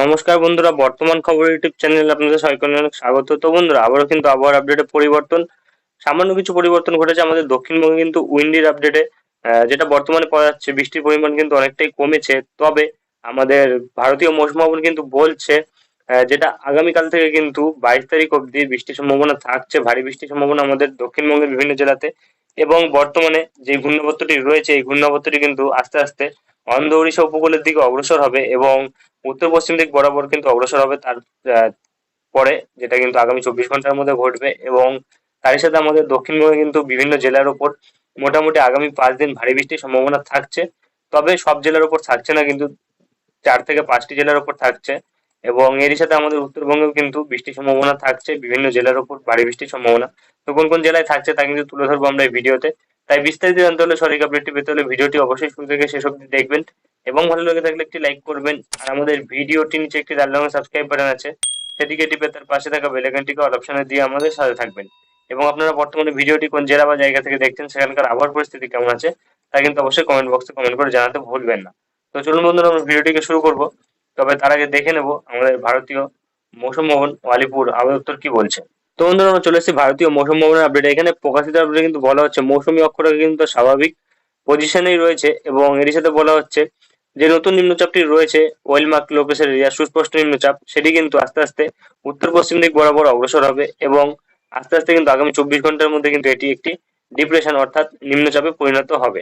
নমস্কার বন্ধুরা, বর্তমান খবর ইউটিউব চ্যানেলে আপনাদের সবাইকে অনেক স্বাগত। তো বন্ধুরা, আবারও কিন্তু আবহাওয়ার আপডেটে পরিবর্তন, সামান্য কিছু পরিবর্তন ঘটেছে আমাদের দক্ষিণবঙ্গে কিন্তু উইন্ডির আপডেটে যেটা বর্তমানে পাওয়া যাচ্ছে, বৃষ্টির পরিমাণ কিন্তু অনেকটাই কমেছে। তবে আমাদের ভারতীয় মৌসুম ভবন কিন্তু বলছে যেটা আগামীকাল থেকে কিন্তু বাইশ তারিখ অবধি বৃষ্টির সম্ভাবনা থাকছে, ভারী বৃষ্টির সম্ভাবনা আমাদের দক্ষিণবঙ্গের বিভিন্ন জেলাতে। এবং বর্তমানে যে ঘূর্ণাবর্তটি রয়েছে, এই ঘূর্ণাবর্তটি কিন্তু আস্তে আস্তে অন্ধ্র ওড়িশা উপকূলের দিকে অগ্রসর হবে এবং উত্তর পশ্চিম দিক বরাবর কিন্তু অগ্রসর হবে তার পরে, যেটা কিন্তু আগামী চব্বিশ ঘণ্টার মধ্যে ঘটবে এবং তারই সাথে আমাদের দক্ষিণবঙ্গে কিন্তু বিভিন্ন জেলার ওপর মোটামুটি আগামী পাঁচ দিন ভারী বৃষ্টির সম্ভাবনা থাকছে। তবে সব জেলার ওপর থাকছে না, কিন্তু চার থেকে পাঁচটি জেলার ওপর থাকছে এবং এরই সাথে আমাদের উত্তরবঙ্গেও কিন্তু বৃষ্টির সম্ভাবনা থাকছে, বিভিন্ন জেলার ওপর ভারী বৃষ্টির সম্ভাবনা। তো কোন কোন জেলায় থাকছে তা কিন্তু তুলে ধরবো আমরা এই ভিডিওতে। তাই বিস্তারিত জানতে হলে সঠিক পেতে হলে ভিডিওটি অবশ্যই শুরু থেকে শেষ দেখবেন। এবং ভালো লেগে থাকলে একটি লাইক করবেন। আর আমাদের ভিডিওটি নিচে একটি লাল রঙের সাবস্ক্রাইব বাটন আছে। সেটিকে টিপে তার পাশে থাকা বেল আইকনটিকে অল অপশনে দিয়ে আমাদের সাথে থাকবেন। এবং আপনারা বর্তমানে ভিডিওটি কোন জেলা বা জায়গা থেকে দেখছেন, সেখানকার আবহাওয়ার পরিস্থিতি কেমন আছে, তা কিন্তু অবশ্যই কমেন্ট বক্সে কমেন্ট করে জানাতে ভুলবেন না। তো চলুন বন্ধুরা, আমরা ভিডিওটিকে শুরু করব। তবে তার আগে দেখে নেব আমাদের ভারতীয় মৌসুম ভবন আলিপুর আবহাওয়া কি বলছে। তো বন্ধুরা, আমরা চলে এসেছি ভারতীয় মৌসুম ভবনের আপডেট এখানে প্রকাশিত আপডেটে কিন্তু বলা হচ্ছে, মৌসুমী অক্ষরেখা কিন্তু স্বাভাবিক পজিশনেই রয়েছে এবং এরই সাথে বলা হচ্ছে যে নতুন নিম্নচাপটি রয়েছে, ওয়েলমার্ক লোকেশের এরিয়া সুস্পষ্ট নিম্নচাপ, সেটি কিন্তু আস্তে আস্তে উত্তর পশ্চিম দিক বরাবর অগ্রসর হবে এবং আস্তে আস্তে কিন্তু আগামী চব্বিশ ঘণ্টার মধ্যে কিন্তু এটি একটি ডিপ্রেশন অর্থাৎ নিম্নচাপে পরিণত হবে।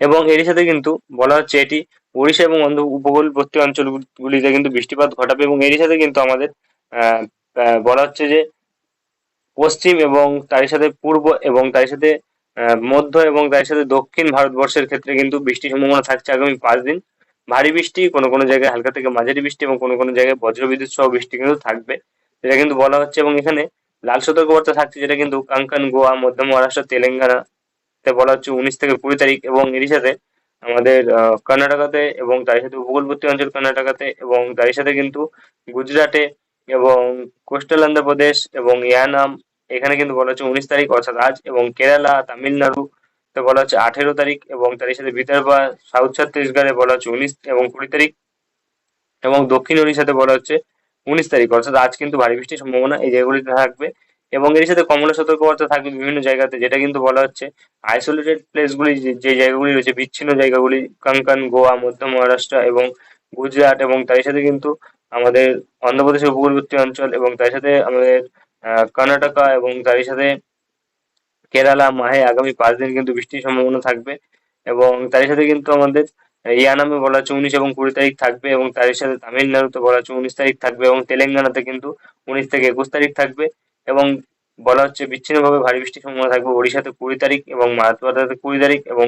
এবং এরই সাথে কিন্তু বলা হচ্ছে এটি ওড়িশা এবং অন্ধ উপকূলবর্তী অঞ্চলগুলিতে কিন্তু বৃষ্টিপাত ঘটাবে এবং এরই সাথে কিন্তু আমাদের বলা হচ্ছে যে পশ্চিম এবং তারই সাথে পূর্ব এবং তারই সাথে মধ্য এবং তার সাথে দক্ষিণ ভারতবর্ষের ক্ষেত্রে কিন্তু বৃষ্টির সম্ভাবনা থাকছে আগামী পাঁচ দিন। ভারী বৃষ্টি, কোনো কোনো জায়গায় হালকা থেকে মাঝারি বৃষ্টি এবং কোনো কোনো জায়গায় বজ্রবিদ্যুৎ সহ বৃষ্টি কিন্তু থাকবে, যেটা কিন্তু বলা হচ্ছে। এবং এখানে লাল সতর্কবার্তা থাকছে, যেটা কিন্তু কাঙ্কান, গোয়া, মধ্য মহারাষ্ট্র, তেলেঙ্গানা, তে বলা হচ্ছে উনিশ থেকে কুড়ি তারিখ। এবং এরই সাথে আমাদের কর্ণাটকাতে এবং তার সাথে উপকূলবর্তী অঞ্চল কর্ণাটকাতে এবং তারই সাথে কিন্তু গুজরাটে এবং কোস্টাল অন্ধ্রপ্রদেশ এবং ইয়ানাম এখানে কিন্তু বলা হচ্ছে উনিশ তারিখ, অর্থাৎ আজ, এবং কেরালা, তামিলনাড়ু, তে বলা হচ্ছে আঠেরো তারিখ, এবং তারই সাথে বিদর্ভা, সাউথ ছত্তিশগড়ে বলা হচ্ছে উনিশ এবং কুড়ি তারিখ, এবং দক্ষিণ ওড়িশাতে বলা হচ্ছে উনিশ তারিখ, অর্থাৎ আজ কিন্তু ভারী বৃষ্টির সম্ভাবনা এই জায়গাগুলিতে থাকবে। এবং এর সাথে কমলা সতর্কবার্তা থাকবে বিভিন্ন জায়গাতে, যেটা কিন্তু বলা হচ্ছে আইসোলেটেড প্লেসগুলি যে যে জায়গাগুলি রয়েছে, বিচ্ছিন্ন জায়গাগুলি, কাঙ্কান, গোয়া, মধ্য মহারাষ্ট্র এবং গুজরাট, এবং তার সাথে কিন্তু আমাদের অন্ধ্রপ্রদেশের উপকূলবর্তী অঞ্চল, এবং তার সাথে আমাদের কর্ণাটকা এবং তারই সাথে কেরালা, মাহে আগামী পাঁচ দিন কিন্তু বৃষ্টির সম্ভাবনা থাকবে এবং তারই সাথে কিন্তু আমাদের ইয়ানামে বলা হচ্ছে উনিশ এবং কুড়ি তারিখ থাকবে এবং তারই সাথে তামিলনাড়ুতে বলা হচ্ছে উনিশ তারিখ থাকবে এবং তেলেঙ্গানাতে কিন্তু উনিশ থেকে একুশ তারিখ থাকবে এবং বলা হচ্ছে বিচ্ছিন্নভাবে ভারী বৃষ্টির সম্ভাবনা থাকবে ওড়িশাতে কুড়ি তারিখ এবং মারাঠওয়াড়াতে কুড়ি তারিখ এবং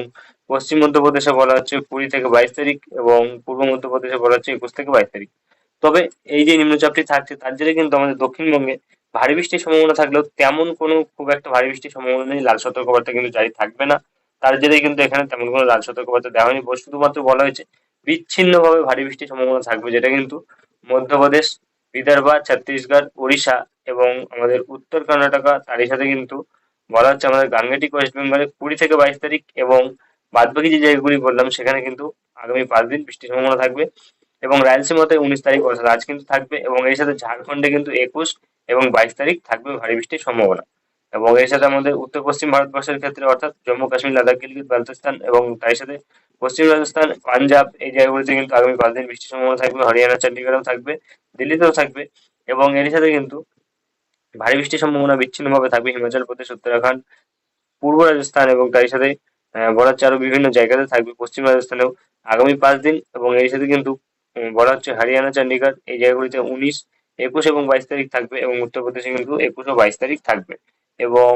পশ্চিম মধ্যপ্রদেশে বলা হচ্ছে কুড়ি থেকে বাইশ তারিখ এবং পূর্ব মধ্যপ্রদেশে বলা হচ্ছে একুশ থেকে বাইশ তারিখ। তবে এই যে নিম্নচাপটি থাকছে, তার জেরে কিন্তু আমাদের দক্ষিণবঙ্গে ভারী বৃষ্টির সম্ভাবনা থাকলেও তেমন কোনো খুব একটা ভারী বৃষ্টির সম্ভাবনা নেই। লাল সতর্কবার্তা কিন্তু জারি থাকবে না। তার জেরে কিন্তু এখানে তেমন কোনো লাল সতর্কবার্তা দেওয়া হয়নি। শুধুমাত্র বলা হয়েছে, বিচ্ছিন্নভাবে ভারী বৃষ্টির সম্ভাবনা থাকবে, যেটা কিন্তু মধ্যপ্রদেশ, বিদর্ভা, ছত্তিশগড়, ওড়িশা এবং আমাদের উত্তর কর্ণাটকা, তারই সাথে কিন্তু বলা হচ্ছে আমাদের গাঙ্গেটিক ওয়েস্ট বেঙ্গলে কুড়ি থেকে বাইশ তারিখ এবং বাদবাকি যে জায়গাগুলি বললাম, সেখানে কিন্তু আগামী পাঁচ দিন বৃষ্টির সম্ভাবনা থাকবে এবং রায়লসীমাতে উনিশ তারিখ অর্থাৎ আজ কিন্তু থাকবে এবং এর সাথে ঝাড়খণ্ডে কিন্তু একুশ এবং বাইশ তারিখ থাকবে ভারী বৃষ্টির সম্ভাবনা। এবং এর সাথে আমাদের উত্তর পশ্চিম ভারতবর্ষের ক্ষেত্রে অর্থাৎ জম্মু, কাশ্মীর, লাদাখ, গিলগিত বালতিস্তান এবং তার সাথে পশ্চিম রাজস্থান, পাঞ্জাব এই জায়গাগুলিতে কিন্তু আগামী পাঁচ দিন বৃষ্টির সম্ভাবনা থাকবে, হরিয়ানা চণ্ডীগড়েও থাকবে, দিল্লিতেও থাকবে এবং এর সাথে কিন্তু ভারী বৃষ্টির সম্ভাবনা বিচ্ছিন্নভাবে থাকবে, হিমাচল প্রদেশ, উত্তরাখণ্ড, পূর্ব রাজস্থান এবং তার সাথে বলা আরও বিভিন্ন জায়গাতে থাকবে, পশ্চিম রাজস্থানেও আগামী পাঁচ দিন এবং এর সাথে কিন্তু বলা হচ্ছে হরিয়ানা চণ্ডীগড় এই জায়গাগুলিতে উনিশ একুশ এবং বাইশ তারিখ থাকবে এবং উত্তরপ্রদেশে কিন্তু একুশ ও বাইশ তারিখ থাকবে। এবং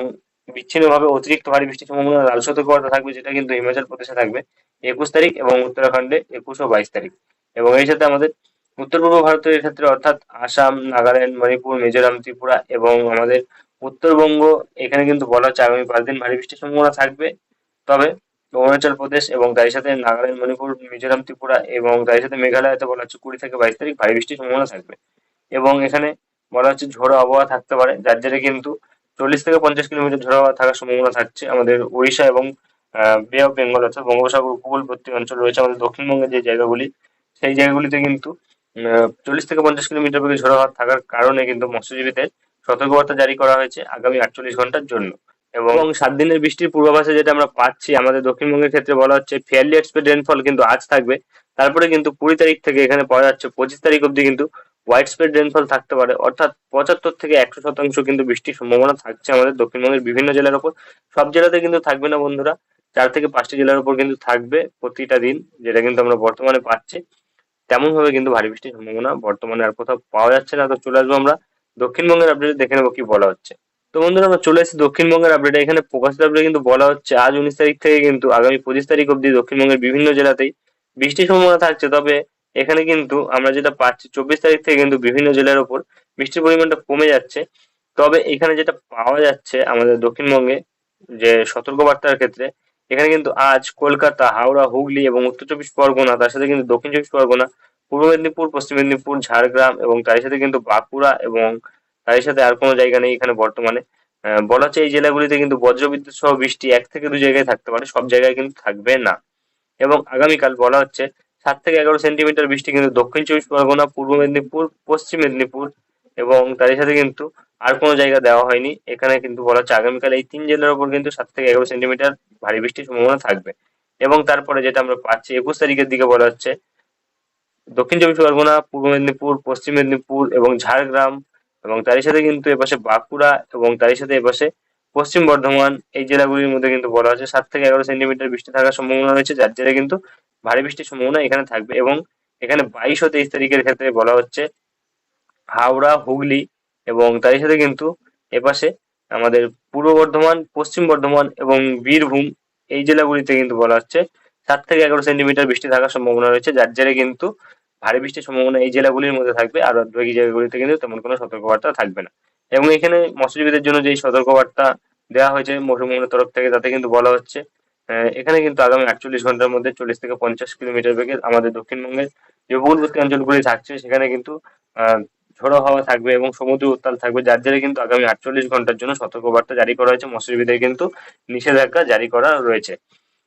বিচ্ছিন্নভাবে অতিরিক্ত ভারী বৃষ্টির সম্ভাবনা লাল সতর্কবার্তা থাকবে, যেটা কিন্তু হিমাচল প্রদেশে থাকবে একুশ তারিখ এবং উত্তরাখণ্ডে একুশ ও বাইশ তারিখ। এবং এর সাথে আমাদের উত্তর পূর্ব ভারতের ক্ষেত্রে অর্থাৎ আসাম, নাগাল্যান্ড, মণিপুর, মিজোরাম, ত্রিপুরা এবং আমাদের উত্তরবঙ্গ, এখানে কিন্তু বলা হচ্ছে আগামী পাঁচ দিন ভারী বৃষ্টির সম্ভাবনা থাকবে। তবে অরুণাচল প্রদেশ এবং তার সাথে নাগাল্যান্ড, মণিপুর, মিজোরাম, ত্রিপুরা এবং তার সাথে মেঘালয়তে বলা হচ্ছে কুড়ি থেকে বাইশ তারিখ ভারী বৃষ্টির সম্ভাবনা থাকবে। এবং এখানে বলা হচ্ছে ঝোড়ো আবহাওয়া থাকতে পারে, যার জেরে কিন্তু চল্লিশ থেকে পঞ্চাশ কিলোমিটার ঝোড়ো হাওয়া থাকার সম্ভাবনা থাকছে আমাদের উড়িষ্যা এবং বে অফ বেঙ্গল অর্থাৎ বঙ্গোপসাগর উপকূলবর্তী অঞ্চল রয়েছে আমাদের দক্ষিণবঙ্গের যে জায়গাগুলি, সেই জায়গাগুলিতে কিন্তু চল্লিশ থেকে পঞ্চাশ কিলোমিটার বেগে ঝোড়ো হাওয়া থাকার কারণে কিন্তু মৎস্যজীবীদের সতর্কবার্তা জারি করা হয়েছে আগামী আটচল্লিশ ঘণ্টার জন্য। এবং সাত দিনের বৃষ্টির পূর্বাভাসে যেটা আমরা পাচ্ছি, আমাদের দক্ষিণবঙ্গের ক্ষেত্রে বলা হচ্ছে ফেয়ারলি এক্সপেক্ট রেনফল কিন্তু আজ থাকবে। তারপরে কিন্তু কুড়ি তারিখ থেকে এখানে পাওয়া যাচ্ছে, পঁচিশ তারিখ অব্দি কিন্তু হোয়াইট স্প্রেড রেনফল থাকতে পারে, অর্থাৎ পঁচাত্তর থেকে একশো শতাংশ কিন্তু বৃষ্টির সম্ভাবনা থাকছে আমাদের দক্ষিণবঙ্গের বিভিন্ন জেলার উপর সব জেলাতে কিন্তু থাকবে না বন্ধুরা, চার থেকে পাঁচটি জেলার উপর কিন্তু থাকবে প্রতিটা দিন, যেটা কিন্তু আমরা বর্তমানে পাচ্ছি। তেমন ভাবে কিন্তু ভারী বৃষ্টির সম্ভাবনা বর্তমানে আর কোথাও পাওয়া যাচ্ছে না, তো চলে আসব আমরা দক্ষিণবঙ্গের আপডেট দেখে নেব কি বলা হচ্ছে। তো বন্ধুরা, আমরা চলে এসেছি দক্ষিণবঙ্গের আপডেট এখানে প্রকাশিত আপডেট কিন্তু বলা হচ্ছে, আজ উনিশ তারিখ থেকে কিন্তু আগামী পঁচিশ তারিখ অব্দি দক্ষিণবঙ্গের বিভিন্ন জেলাতেই বৃষ্টির সম্ভাবনা থাকছে। তবে এখানে কিন্তু আমরা যেটা পাচ্ছি, চব্বিশ তারিখ থেকে কিন্তু বিভিন্ন জেলার ওপর বৃষ্টির পরিমাণটা কমে যাচ্ছে। তবে এখানে যেটা পাওয়া যাচ্ছে আমাদের দক্ষিণবঙ্গে যে সতর্কবার্তার ক্ষেত্রে, এখানে কিন্তু আজ কলকাতা, হাওড়া, হুগলি এবং উত্তর চব্বিশ পরগনা, তার সাথে কিন্তু দক্ষিণ চব্বিশ পরগনা, পূর্ব মেদিনীপুর, পশ্চিম মেদিনীপুর, ঝাড়গ্রাম এবং তার সাথে কিন্তু বাঁকুড়া এবং তার সাথে আর কোনো জায়গা নেই এখানে বর্তমানে। বলা হচ্ছে এই জেলাগুলিতে কিন্তু বজ্রবিদ্যুৎ সহ বৃষ্টি এক থেকে দু জায়গায় থাকতে পারে, সব জায়গায় কিন্তু থাকবে না। এবং আগামীকাল বলা হচ্ছে সাত থেকে এগারো সেন্টিমিটার বৃষ্টি কিন্তু দক্ষিণ চব্বিশ পরগনা, পূর্ব মেদিনীপুর, পশ্চিম মেদিনীপুর এবং তার সাথে কিন্তু আর কোনো জায়গা দেওয়া হয়নি। এখানে কিন্তু বলা হচ্ছে আগামীকাল এই তিন জেলার উপর কিন্তু সাত থেকে এগারো সেন্টিমিটার ভারী বৃষ্টির সম্ভাবনা থাকবে। এবং তারপরে যেটা আমরা পাচ্ছি একুশ তারিখের দিকে বলা হচ্ছে, দক্ষিণ চব্বিশ পরগনা, পূর্ব মেদিনীপুর, পশ্চিম মেদিনীপুর এবং ঝাড়গ্রাম এবং তারই সাথে কিন্তু এপাশে বাঁকুড়া এবং তারই সাথে এপাশে পশ্চিম বর্ধমান এই জেলাগুলির মধ্যে কিন্তু বলা হচ্ছে সাত থেকে এগারো সেন্টিমিটার বৃষ্টি থাকার সম্ভাবনা রয়েছে, যার জেরে কিন্তু ভারী বৃষ্টির সম্ভাবনা এখানে থাকবে এবং এখানে বাইশ ও তেইশ তারিখের ক্ষেত্রে বলা হচ্ছে হাওড়া, হুগলি এবং তারই সাথে কিন্তু এপাশে আমাদের পূর্ব বর্ধমান, পশ্চিম বর্ধমান এবং বীরভূম এই জেলাগুলিতে কিন্তু বলা হচ্ছে সাত থেকে এগারো সেন্টিমিটার বৃষ্টি থাকার সম্ভাবনা রয়েছে, যার জেরে কিন্তু ভারী বৃষ্টির সম্ভাবনা এই জেলাগুলির মধ্যে থাকবে। আর বাকি জায়গাগুলিতে কিন্তু তেমন কোনো সতর্কবার্তা থাকবে না। এবং এখানে মৎস্যজীবীদের জন্য যেই সতর্কবার্তা দেওয়া হয়েছে মৌসুমের তরফ থেকে, তাতে কিন্তু বলা হচ্ছে এখানে কিন্তু আগামী আটচল্লিশ ঘণ্টার মধ্যে চল্লিশ থেকে পঞ্চাশ কিলোমিটার বেগে আমাদের দক্ষিণবঙ্গের যে উপকূলবর্তী অঞ্চলগুলি থাকছে, সেখানে কিন্তু ঝোড়ো হাওয়া থাকবে এবং সমুদ্র উত্তাল থাকবে, যার জেরে কিন্তু আগামী আটচল্লিশ ঘণ্টার জন্য সতর্কবার্তা জারি করা হয়েছে। মৎস্যজীবীদের কিন্তু নিষেধাজ্ঞা জারি করা রয়েছে।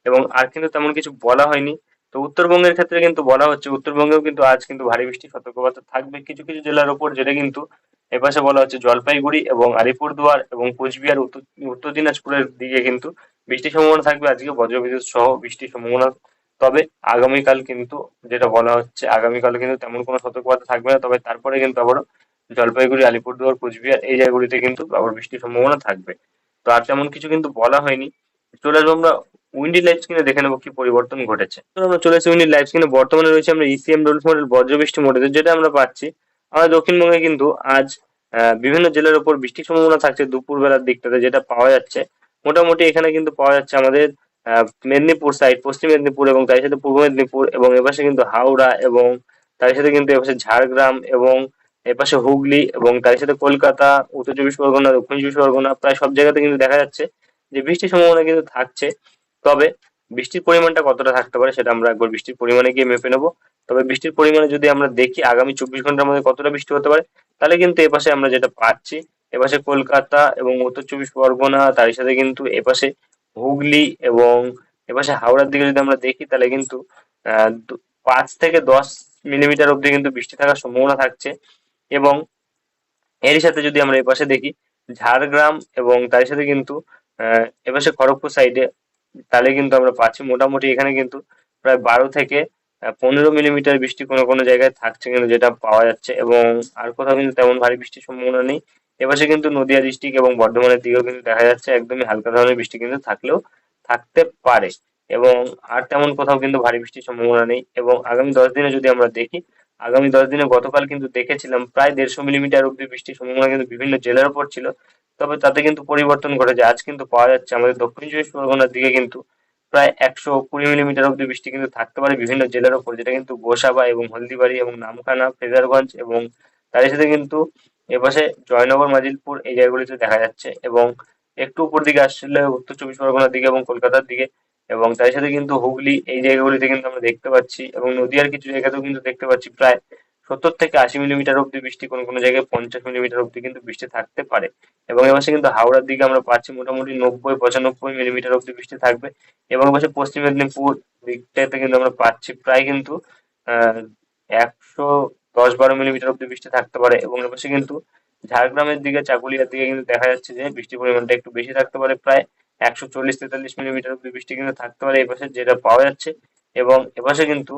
এবং আর কিন্তু তেমন কিছু বলা হয়নি। তো উত্তরবঙ্গের ক্ষেত্রে কিন্তু বলা হচ্ছে, উত্তরবঙ্গেও কিন্তু আজ কিন্তু ভারী বৃষ্টি সতর্কবার্তা থাকবে। কিছু কিছু জেলার ওপর যেটা কিন্তু এপাশে বলা হচ্ছে জলপাইগুড়ি এবং আলিপুরদুয়ার এবং কোচবিহার, উত্তর দিনাজপুরের দিকে কিন্তু বৃষ্টির সম্ভাবনা থাকবে। আজকে বজ্রবিদ্যুৎ সহ বৃষ্টির সম্ভাবনা তবে আগামীকাল কিন্তু যেটা বলা হচ্ছে, আগামীকাল কিন্তু তেমন কোনো সতর্কবার্তা থাকবে না। তবে তারপরে কিন্তু আবারও জলপাইগুড়ি, আলিপুরদুয়ার, কোচবিহার এই জায়গাগুলিতে কিন্তু আবার বৃষ্টির সম্ভাবনা থাকবে। তো আর তেমন কিছু কিন্তু বলা হয়নি। চলে আসব আমরা উইন্ডি লাইভ স্ক্রিনে দেখে নেব কি পরিবর্তন ঘটেছে। আমরা চলে এসেছি উইন্ডি লাইভ স্ক্রিনে বর্তমানে রয়েছে আমরা ইসিএম রোলস মডেল বজ্রবৃষ্টি মডেল যেটা আমরা পাচ্ছি। আমাদের দক্ষিণবঙ্গে কিন্তু আজ বিভিন্ন জেলার উপর বৃষ্টির সম্ভাবনা থাকছে দুপুর বেলার দিকটাতে যেটা পাওয়া যাচ্ছে। মোটামুটি এখানে কিন্তু পাওয়া যাচ্ছে আমাদের মেদিনীপুর সাইড পশ্চিম মেদিনীপুর এবং তার সাথে পূর্ব মেদিনীপুর এবং এপাশে কিন্তু হাওড়া এবং তার সাথে কিন্তু এপাশে ঝাড়গ্রাম এবং এপাশে হুগলি এবং তার সাথে কলকাতা, উত্তর চব্বিশ পরগনা, দক্ষিণ চব্বিশ পরগনা, প্রায় সব জায়গাতে কিন্তু দেখা যাচ্ছে যে বৃষ্টির সম্ভাবনা কিন্তু থাকছে। তবে বৃষ্টির পরিমাণটা কতটা থাকতে পারে সেটা আমরা একবার বৃষ্টির পরিমাণে গিয়ে মেপে নেব। তবে বৃষ্টির পরিমাণে যদি আমরা দেখি আগামী চব্বিশ ঘণ্টার মধ্যে কতটা বৃষ্টি হতে পারে, তাহলে কিন্তু এপাশে আমরা যেটা পাচ্ছি, এপাশে কলকাতা এবং উত্তর চব্বিশ পরগনা তার সাথে কিন্তু এপাশে হুগলি এবং এপাশে হাওড়ার দিকে যদি আমরা দেখি, তাহলে কিন্তু পাঁচ থেকে দশ মিলিমিটার অব্দি কিন্তু বৃষ্টি থাকার সম্ভাবনা থাকছে এবং এরই সাথে যদি আমরা এপাশে দেখি ঝাড়গ্রাম এবং তার সাথে কিন্তু এপাশে খড়গপুর সাইডে তাহলে কিন্তু আমরা পাচ্ছি মোটামুটি এখানে কিন্তু প্রায় বারো থেকে পনেরো মিলিমিটার বৃষ্টি কোনো কোনো জায়গায় থাকছে কিন্তু যেটা পাওয়া যাচ্ছে এবং আর কোথাও কিন্তু তেমন ভারী বৃষ্টির সম্ভাবনা নেই। এপাশে কিন্তু নদিয়া ডিস্ট্রিক্ট এবং বর্ধমানের দিকেও কিন্তু দেখা যাচ্ছে একদমই হালকা ধরনের বৃষ্টি কিন্তু থাকলেও থাকতে পারে এবং আর তেমন কোথাও কিন্তু ভারী বৃষ্টির সম্ভাবনা নেই এবং আগামী দশ দিনে যদি আমরা দেখি, আগামী দশ দিনে গতকাল কিন্তু দেখেছিলাম প্রায় দেড়শো মিলিমিটার অব্দি বৃষ্টির সম্ভাবনা কিন্তু বিভিন্ন জেলার উপর ছিল। তবে তাতে কিন্তু পরিবর্তন ঘটেছে। আজ কিন্তু পাওয়া যাচ্ছে আমাদের দক্ষিণ চব্বিশ পরগনার দিকে কিন্তু প্রায় একশো কুড়ি মিলিমিটার অব্দি বৃষ্টি কিন্তু থাকতে পারে বিভিন্ন জেলার উপর, যেটা কিন্তু গোসাবা এবং হলদিবাড়ি এবং নামখানা, ফেজারগঞ্জ এবং তার সাথে কিন্তু এপাশে জয়নগর, মাজিলপুর এই জায়গাগুলিতে দেখা যাচ্ছে এবং একটু উপর দিকে আসলে উত্তর চব্বিশ পরগনার দিকে এবং কলকাতার দিকে এবং তার সাথে কিন্তু হুগলি এই জায়গাগুলিতে কিন্তু আমরা দেখতে পাচ্ছি এবং নদীয়ার কিছু জায়গাতেও কিন্তু দেখতে পাচ্ছি প্রায় সত্তর থেকে আশি মিলিমিটার অব্দি বৃষ্টি কোনো কোনো জায়গায় পঞ্চাশ মিলিমিটার অব্দি কিন্তু বৃষ্টি থাকতে পারে। এবং এ মাসে কিন্তু হাওড়ার দিকে আমরা পাচ্ছি মোটামুটি নব্বই, পঁচানব্বই মিলিমিটার অব্দি বৃষ্টি থাকবে। এবং এ মাসে পশ্চিম মেদিনীপুর দিকটাতে কিন্তু আমরা পাচ্ছি প্রায় কিন্তু একশো দশ বারো মিলিমিটার অব্দি বৃষ্টি থাকতে পারে। এবং এপাশে কিন্তু ঝাড়গ্রামের দিকে, চাকুলিয়ার দিকে কিন্তু দেখা যাচ্ছে যে বৃষ্টির পরিমাণটা একটু বেশি থাকতে পারে। প্রায় একশো চল্লিশ তেতাল্লিশ মিলিমিটার অব্দি বৃষ্টি কিন্তু থাকতে পারে এপাশে যেটা পাওয়া যাচ্ছে। এবং এপাশে কিন্তু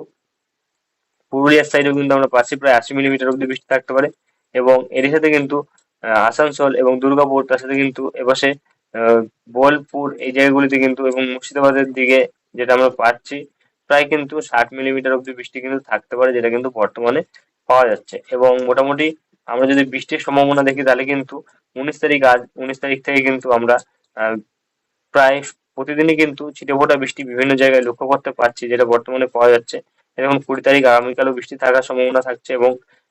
পুরুলিয়ার সাইডেও কিন্তু আমরা পাচ্ছি, প্রায় আশি মিলিমিটার অব্দি বৃষ্টি থাকতে পারে। এবং এর সাথে কিন্তু আসানসোল এবং দুর্গাপুর, তার সাথে কিন্তু এপাশে বোলপুর এই জায়গাগুলিতে কিন্তু এবং মুর্শিদাবাদের দিকে যেটা আমরা পাচ্ছি, প্রায় কিন্তু ষাট মিলিমিটার অব্দি বৃষ্টি কিন্তু থাকতে পারে, যেটা কিন্তু বর্তমানে পাওয়া যাচ্ছে। এবং মোটামুটি আমরা যদি বৃষ্টির সম্ভাবনা দেখি, তাহলে কিন্তু উনিশ তারিখ আজ, উনিশ তারিখ থেকে কিন্তু আমরা প্রায় প্রতিদিনই কিন্তু ছিটেফোঁটা বৃষ্টি বিভিন্ন জায়গায় লক্ষ্য করতে পারছি, যেটা বর্তমানে পাওয়া যাচ্ছে। যেমন কুড়ি তারিখ আগামীকালও বৃষ্টি থাকার সম্ভাবনা থাকছে এবং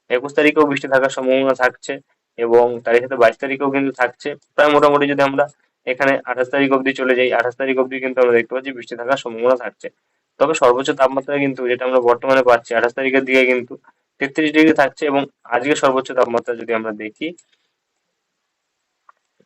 একুশ তারিখেও বৃষ্টি থাকার সম্ভাবনা থাকছে এবং তার সাথে বাইশ তারিখেও কিন্তু থাকছে। প্রায় মোটামুটি যদি আমরা এখানে আঠাশ তারিখ অবধি চলে যাই, আঠাশ তারিখ অবধি কিন্তু আমরা দেখতে পাচ্ছি বৃষ্টি থাকার সম্ভাবনা থাকছে। তবে সর্বোচ্চ তাপমাত্রা কিন্তু যেটা আমরা বর্তমানে পাচ্ছি, আঠাশ তারিখের দিকে কিন্তু তেত্রিশ ডিগ্রি থাকছে এবং আজকে সর্বোচ্চ তাপমাত্রা যদি আমরা দেখি,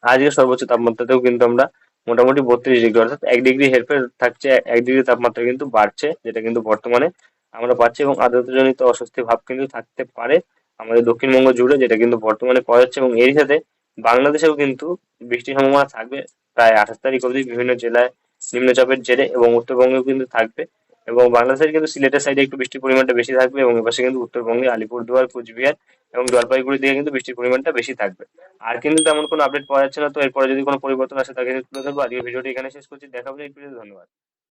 আজকে সর্বোচ্চ তাপমাত্রাতেও কিন্তু আমরা মোটামুটি বত্রিশ ডিগ্রি, অর্থাৎ এক ডিগ্রি হেরফের থাকছে, এক ডিগ্রি তাপমাত্রা কিন্তু বাড়ছে, যেটা কিন্তু বর্তমানে আমরা পাচ্ছি এবং আর্দ্রতাজনিত অস্বস্তি ভাব কিন্তু থাকতে পারে আমাদের দক্ষিণবঙ্গ জুড়ে, যেটা কিন্তু বর্তমানে পাওয়া যাচ্ছে এবং এর সাথে বাংলাদেশেও কিন্তু বৃষ্টির সম্ভাবনা থাকবে প্রায় আঠাশ তারিখ অবধি বিভিন্ন জেলায় নিম্নচাপের জেরে এবং উত্তরবঙ্গেও কিন্তু থাকবে এবং বাংলাদেশের কিন্তু সিলেটের সাইডে একটু বৃষ্টির পরিমাণটা বেশি থাকবে এবং এপাশে কিন্তু উত্তরবঙ্গে আলিপুরদুয়ার, কুচবিহার এবং জলপাইগুড়ি দিকে কিন্তু বৃষ্টির পরিমাণটা বেশি থাকবে। আর কিন্তু তেমন কোনো আপডেট পাওয়া যাচ্ছে না, তো এরপরে যদি কোনো পরিবর্তন আসে তাকে তুলে ধরবো। আজকের ভিডিওটি এখানে শেষ করছি। দেখা হবে এই ভিডিওতে ধন্যবাদ।